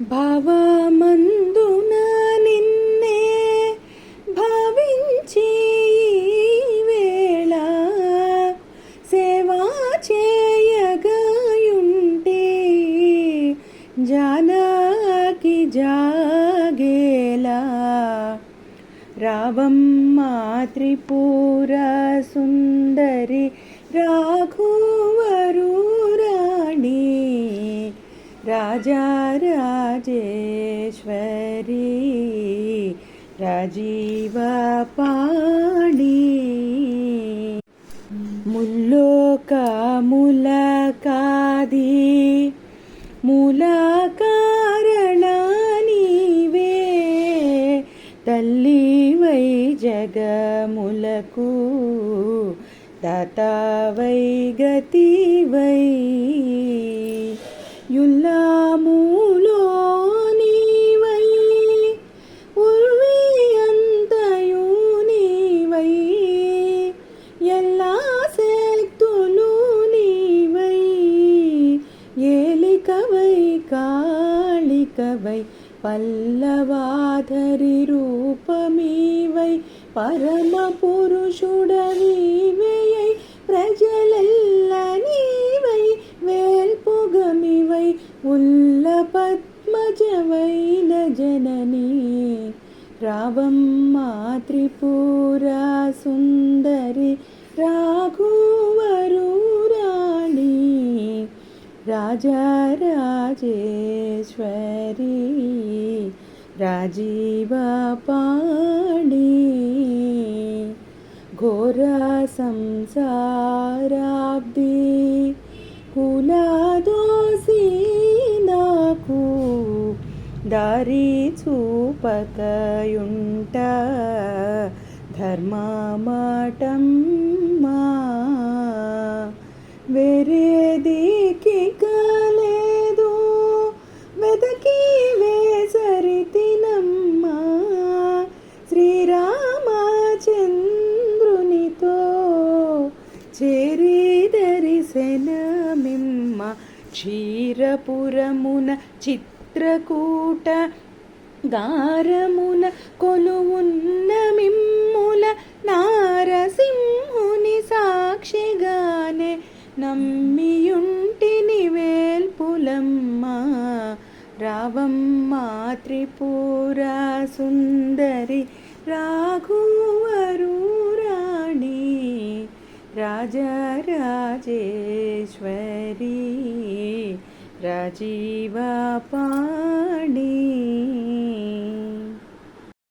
భవమందున నిన్నే భావించి వేళ సేవా చేయగాయుంటే జానాకి జాగేలా. రావమ్మా త్రిపుర సుందరి రాఘువరు రాజారాజేశ్వరి రాజీవ పాణి. ముల్లోక ములకాది మూల కారణ నీవే తల్లివై జగములకు దాతావై గతి వై ఏలికవై కాళికవై పల్లవాధరి రూపమీవై పరమ పురుషుడవీవై ప్రజలెల్ల నీవై వేల్పుగమివై ఉల్ల పద్మజవైన జననీ. రాజరాజేశ్వరి రాజీవ పాణి. ఘోర సంసారాబ్ది కులదోసి నాకు దారి చూపకయుంట. మా వేరేది చేరి దరిశనమిమ్మ క్షీరపురమున చిత్రకూట గారమున కొలువున్న మిమ్ముల నారసింహుని సాక్షిగానే నమ్మియుంటిని వేల్పులమ్మ రావమ్మ త్రిపుర సుందరి రాఘు जराजेश्वरि राजीवापाणि